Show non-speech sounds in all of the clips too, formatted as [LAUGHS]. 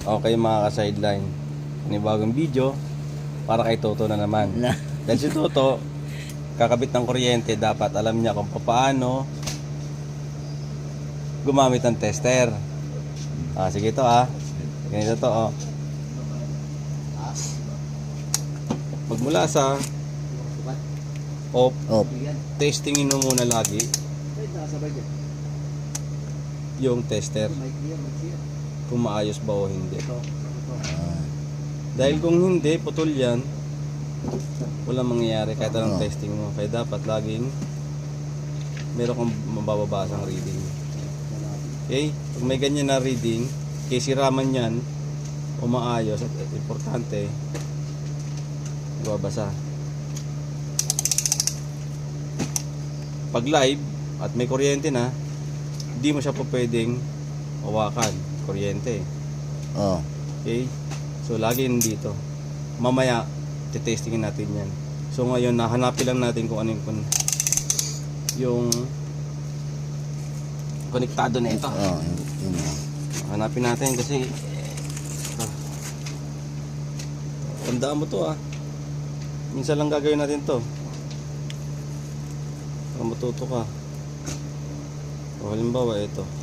Okay mga ka-sideline. Panibagong video para kay Toto na naman. Na. [LAUGHS] Dahil si Toto, kakabit ng kuryente, dapat alam niya kung paano gumamit ng tester. Ah, sige to ah. Ganito to oh. Magmula sa off, Op. testingin mo muna lagi yung tester kung maayos ba o hindi. Ah, Dahil kung hindi, putol yan, walang mangyayari kahit anong Oo. testing mo. Kaya dapat laging meron kang mababasang reading. Okay? Pag may ganyan na reading, kaya siraman yan, umaayos at importante, babasa. Pag live at may kuryente na, hindi mo siya po pwedeng hawakan. Kuryente. oh. Okay? So, lagi yun dito. Mamaya, titestingin natin yan. So, ngayon, nahanapin lang natin kung ano yung, yung konektado na ito. Oh, yun, yun. Hanapin natin kasi ah, tandaan mo to ah. Minsan lang gagawin natin to. Para matuto ka. O, halimbawa ito.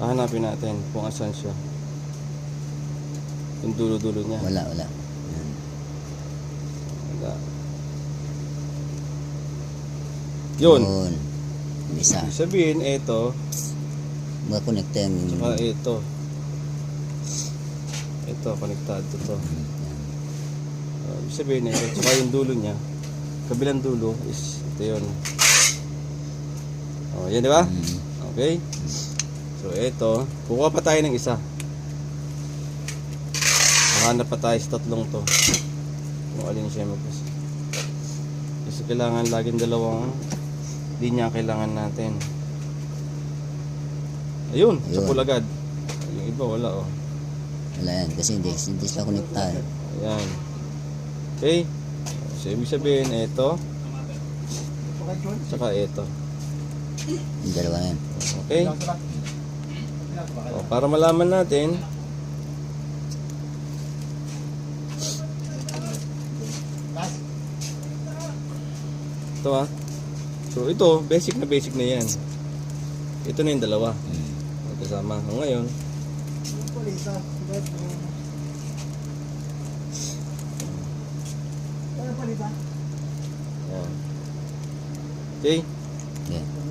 Hahanapin natin kung asan siya. Yung dulo-dulo niya. Wala, wala. Yan. Wala. Yun. Yun. Isa. Ibig sabihin, ito, Makonekta yung... Saka ito. Ito, konektado to. Uh, ibig sabihin ito, saka yung dulo niya, kabilang dulo is ito yun. Oh, yan di ba? Mm. Okay? So, ito, kukuha pa tayo ng isa. Mahanap pa tayo sa tatlong to. Kung alin siya magkas. Kasi kailangan laging dalawang linya ang kailangan natin. Ayun, sa Ayun. pulagad. Yung iba wala oh. Wala yan. Kasi hindi, hindi sila konekta. Ayan. Okay? So, ibig sabihin, ito. Saka ito. Yung dalawa yan. Okay? O, para malaman natin, ito ah. So, ito, basic na basic na yan. Ito na yung dalawa. Magkasama. O, ngayon. Okay? Okay.